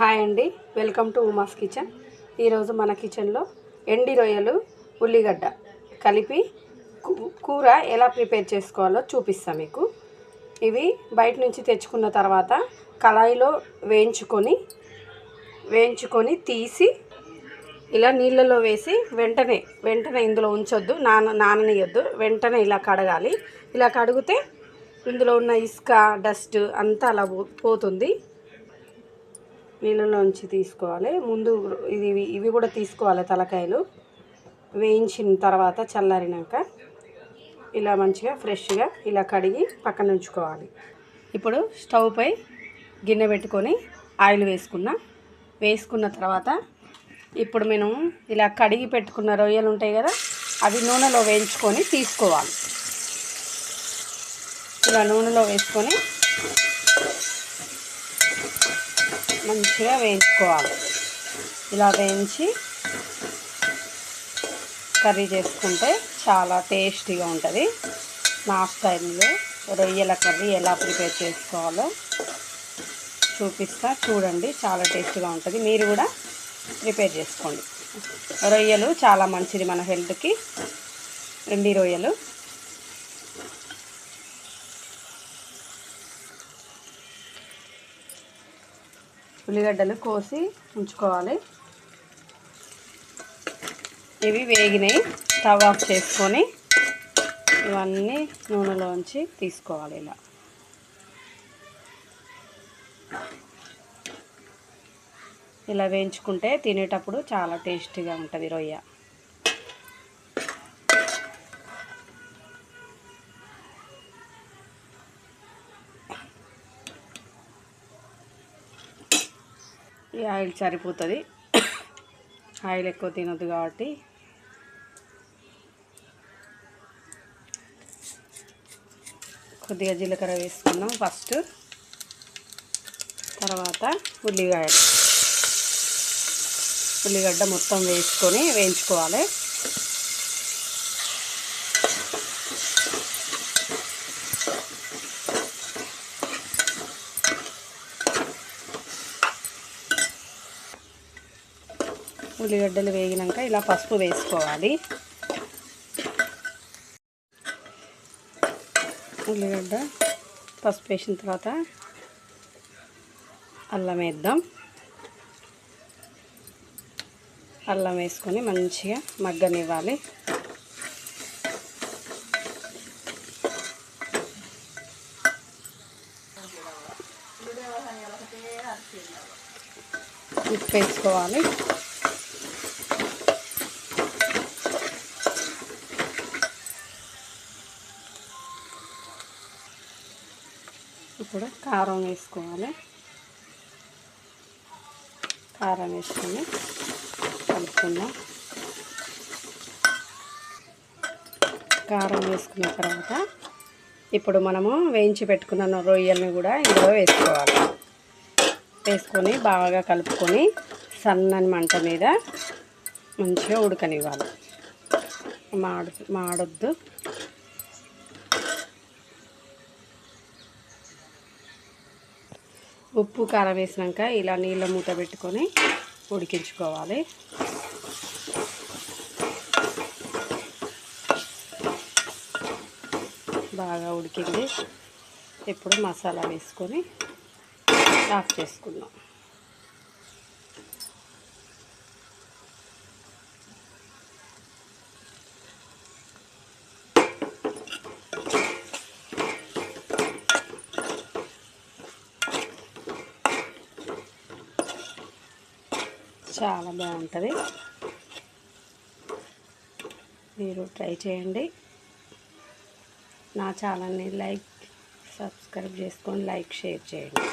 Hi అండి. Welcome to Uma's kitchen. ఈరోజు మన కిచెన్లో ఎండి రొయ్యలు ఉల్లిగడ్డ కలిపి కూ- కూర ఎలా ప్రిపేర్ చేసుకోవాలో చూపిస్తాను మీకు. ఇవి బయట నుంచి తెచ్చుకున్న తర్వాత కళాయిలో వేయించుకొని వేయించుకొని తీసి ఇలా నీళ్ళలో వేసి వెంటనే వెంటనే ఇందులో ఉంచొద్దు నాన నాననియొద్దు. వెంటనే ఇలా కడగాలి. ఇలా కడిగితే ఇందులో ఉన్న ఇసుక డస్ట్ అంతా అలా పో- పోతుంది. నీళ్ళలోంచి తీసుకోవాలి. ముందు ఇది ఇవి కూడా తీసుకోవాలి తలకాయలు. వేయించిన తర్వాత చల్లారినాక ఇలా మంచిగా ఫ్రెష్గా ఇలా కడిగి పక్కన ఉంచుకోవాలి. ఇప్పుడు స్టవ్ పై గిన్నె పెట్టుకొని ఆయిల్ వేసుకున్నా. వేసుకున్న తర్వాత ఇప్పుడు మేము ఇలా కడిగి పెట్టుకున్న రొయ్యలు ఉంటాయి కదా అవి నూనెలో వేయించుకొని తీసుకోవాలి. ఇలా నూనెలో వేసుకొని మంచిగా వేయించుకోవాలి. ఇలా వేయించి కర్రీ చేసుకుంటే చాలా టేస్టీగా ఉంటుంది. నా స్టైల్లో రొయ్యల కర్రీ ఎలా ప్రిపేర్ చేసుకోవాలో చూపిస్తా. చూడండి చాలా టేస్టీగా ఉంటుంది. మీరు కూడా ప్రిపేర్ చేసుకోండి. రొయ్యలు చాలా మంచిది మన హెల్త్కి. ఎండి రొయ్యలు ఉల్లిగడ్డలు కోసి ఉంచుకోవాలి. ఇవి వేగినాయి. స్టవ్ ఆఫ్ చేసుకొని ఇవన్నీ నూనెలోంచి తీసుకోవాలి ఇలా. ఇలా వేయించుకుంటే తినేటప్పుడు చాలా టేస్టీగా ఉంటుంది రొయ్య. ఈ ఆయిల్ సరిపోతుంది. ఆయిల్ ఎక్కువ తినొద్దు కాబట్టి. కొద్దిగా జీలకర్ర వేసుకుందాం ఫస్ట్. తర్వాత ఉల్లిగడ్డ ఉల్లిగడ్డ మొత్తం వేసుకొని వేయించుకోవాలి. ఉల్లిగడ్డలు వేగినాక ఇలా పసుపు వేసుకోవాలి. ఉల్లిగడ్డ పసుపు వేసిన తర్వాత అల్లం వేద్దాం. అల్లం వేసుకొని మంచిగా మగ్గనివ్వాలి. ఉప్పు వేసుకోవాలి. కూడా కారం వేసుకోవాలి. కారం వేసుకొని కలుపుకుందాం. కారం వేసుకున్న తర్వాత ఇప్పుడు మనము వేయించి పెట్టుకున్న రొయ్యల్ని కూడా ఇందులో వేసుకోవాలి. వేసుకొని బాగా కలుపుకొని సన్నని మంట మీద మంచిగా ఉడకనివ్వాలి. మాడు మాడొద్దు. ఉప్పు కారం వేసినాక ఇలా నీళ్ళ మూత పెట్టుకొని ఉడికించుకోవాలి. బాగా ఉడికింది. ఇప్పుడు మసాలా వేసుకొని ఆఫ్ చేసుకుందాం. చాలా బాగుంటుంది. మీరు ట్రై చేయండి. నా ఛానల్ని లైక్ సబ్స్క్రైబ్ చేసుకొని లైక్ షేర్ చేయండి.